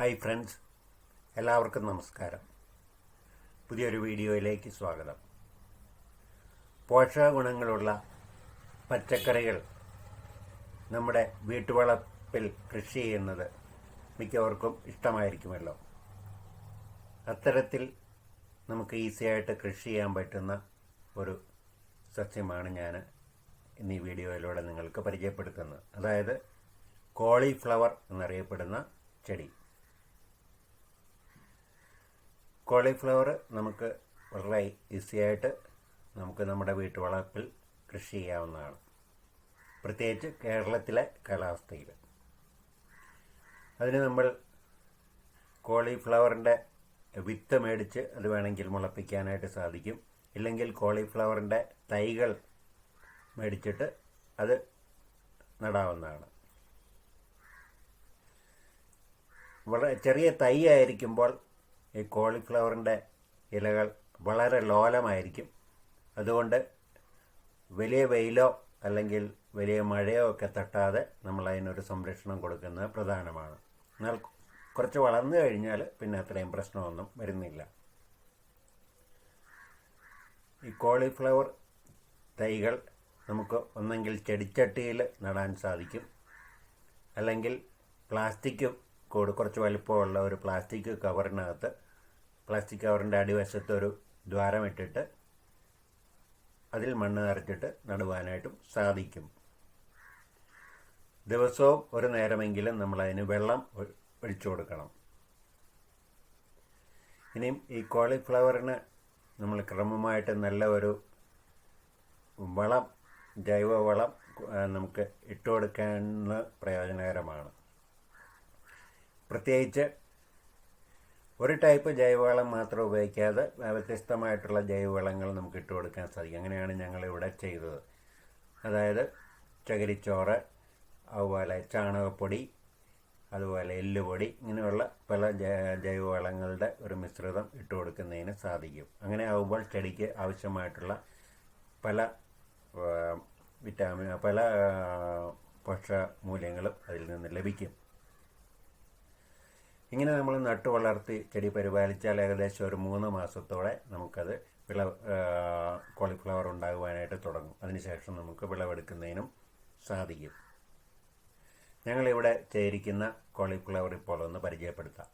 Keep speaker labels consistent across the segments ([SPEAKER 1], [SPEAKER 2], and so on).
[SPEAKER 1] Hi friends എല്ലാവർക്കും നമസ്കാരം. പുതിയൊരു വീഡിയോയിലേക്ക് സ്വാഗതം. പോഷക ഗുണങ്ങളുള്ള പച്ചക്കറികൾ നമ്മുടെ വീട്ടുവളപ്പിൽ കൃഷി ചെയ്യുന്നത് മിക്കവർക്കും ഇഷ്ടമായിരിക്കുമല്ലോ. അത്തരത്തിൽ നമുക്ക് ഈസിയായിട്ട് കൃഷി ചെയ്യാൻ പറ്റുന്ന ഒരു സസ്യമാണ് ഞാൻ ഇന്ന് ഈ വീഡിയോയിലൂടെ നിങ്ങൾക്ക് പരിചയപ്പെടുത്തുന്നത്. അതായത് കോളിഫ്ലവർ എന്നറിയപ്പെടുന്ന ചെടി. കോളിഫ്ലവർ നമുക്ക് വളരെ ഈസിയായിട്ട് നമുക്ക് നമ്മുടെ വീട്ടുവളപ്പിൽ കൃഷി ചെയ്യാവുന്നതാണ്. പ്രത്യേകിച്ച് കേരളത്തിലെ കാലാവസ്ഥയിൽ. അതിന് നമ്മൾ കോളിഫ്ലവറിന്റെ വിത്ത് മേടിച്ച് അത് വേണമെങ്കിൽ മുളപ്പിക്കാനായിട്ട് സാധിക്കും. ഇല്ലെങ്കിൽ കോളിഫ്ലവറിന്റെ തൈകൾ മേടിച്ചിട്ട് അത് നടാവുന്നതാണ്. വളരെ ചെറിയ തൈ ആയിരിക്കുമ്പോൾ ഈ കോളിഫ്ലവറിന്റെ ഇലകൾ വളരെ ലോലമായിരിക്കും. അതുകൊണ്ട് വലിയ വെയിലോ അല്ലെങ്കിൽ വലിയ മഴയോ ഒക്കെ തട്ടാതെ നമ്മൾ അതിനൊരു സംരക്ഷണം കൊടുക്കുന്നത് പ്രധാനമാണ്. എന്നാൽ കുറച്ച് വളർന്നു കഴിഞ്ഞാൽ പിന്നെ അത്രയും പ്രശ്നമൊന്നും വരുന്നില്ല. ഈ കോളിഫ്ലവർ തൈകൾ നമുക്ക് ഒന്നെങ്കിൽ ചെടിച്ചട്ടിയിൽ നടാൻ സാധിക്കും. അല്ലെങ്കിൽ പ്ലാസ്റ്റിക് കൂട് കുറച്ച് വലിപ്പമുള്ള ഒരു പ്ലാസ്റ്റിക് കവറിനകത്ത് പ്ലാസ്റ്റിക് കവറിന്റെ അടിവശത്ത് ഒരു ദ്വാരമിട്ടിട്ട് അതിൽ മണ്ണ് നിറച്ചിട്ട് നടുവാനായിട്ടും സാധിക്കും. ദിവസവും ഒരു നേരമെങ്കിലും നമ്മൾ അതിന് വെള്ളം ഒഴിച്ചു കൊടുക്കണം. ഇനിയും ഈ കോളിഫ്ലവറിന് നമ്മൾ ക്രമമായിട്ട് നല്ല ഒരു വളം ജൈവവളം നമുക്ക് ഇട്ടുകൊടുക്കാൻ പ്രയോജനകരമാണ്. പ്രത്യേകിച്ച് ഒരു ടൈപ്പ് ജൈവവളം മാത്രം ഉപയോഗിക്കാതെ വ്യത്യസ്തമായിട്ടുള്ള ജൈവവളങ്ങൾ നമുക്ക് ഇട്ട് കൊടുക്കാൻ സാധിക്കും. അങ്ങനെയാണ് ഞങ്ങളിവിടെ ചെയ്തത്. അതായത് ചകിരിച്ചോറ് അതുപോലെ ചാണകപ്പൊടി അതുപോലെ എല്ലുപൊടി ഇങ്ങനെയുള്ള പല ജൈവവളങ്ങളുടെ ഒരു മിശ്രിതം ഇട്ട് കൊടുക്കുന്നതിന് സാധിക്കും. അങ്ങനെ ആകുമ്പോൾ ചെടിക്ക് ആവശ്യമായിട്ടുള്ള പല വിറ്റാമിൻ പല പോഷകമൂല്യങ്ങളും അതിൽ നിന്ന് ലഭിക്കും. ഇങ്ങനെ നമ്മൾ നട്ടു വളർത്തി ചെടി പരിപാലിച്ചാൽ ഏകദേശം ഒരു മൂന്ന് മാസത്തോടെ നമുക്കത് വിള കോളിഫ്ലവർ ഉണ്ടാകുവാനായിട്ട് തുടങ്ങും. അതിനുശേഷം നമുക്ക് വിളവെടുക്കുന്നതിനും സാധിക്കും. ഞങ്ങളിവിടെ ചേരിക്കുന്ന കോളിഫ്ലവർ ഇപ്പോൾ ഒന്ന് പരിചയപ്പെടുത്താം.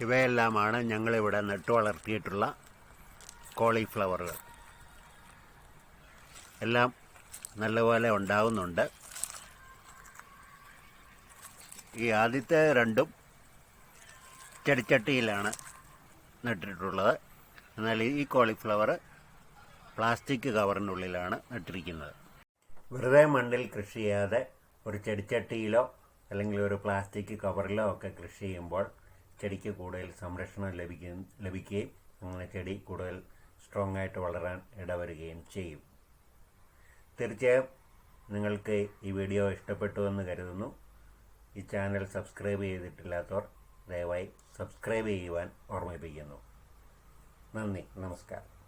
[SPEAKER 1] ഇവയെല്ലാമാണ് ഞങ്ങളിവിടെ നട്ടു വളർത്തിയിട്ടുള്ള കോളിഫ്ലവറുകൾ. എല്ലാം നല്ലപോലെ ഉണ്ടാകുന്നുണ്ട് ഈ ആദ്യത്തെ രണ്ടും ചെടിച്ചട്ടിയിലാണ് നട്ടിട്ടുള്ളത്. എന്നാൽ ഈ കോളിഫ്ലവർ പ്ലാസ്റ്റിക് കവറിനുള്ളിലാണ് നട്ടിരിക്കുന്നത്. വെറുതെ മണ്ണിൽ കൃഷി ചെയ്യാതെ ഒരു ചെടിച്ചട്ടിയിലോ അല്ലെങ്കിൽ ഒരു പ്ലാസ്റ്റിക് കവറിലോ ഒക്കെ കൃഷി ചെയ്യുമ്പോൾ ചെടിക്ക് കൂടുതൽ സംരക്ഷണം ലഭിക്കും ലഭിക്കുകയും അങ്ങനെ ചെടി കൂടുതൽ സ്ട്രോങ് ആയിട്ട് വളരാൻ ഇടവരുകയും ചെയ്യും. തീർച്ചയായും നിങ്ങൾക്ക് ഈ വീഡിയോ ഇഷ്ടപ്പെട്ടു എന്ന് കരുതുന്നു. ഈ ചാനൽ സബ്സ്ക്രൈബ് ചെയ്തിട്ടില്ലാത്തവർ ദയവായി സബ്സ്ക്രൈബ് ചെയ്യുവാൻ ഓർമ്മിപ്പിക്കുന്നു. നന്ദി നമസ്കാരം.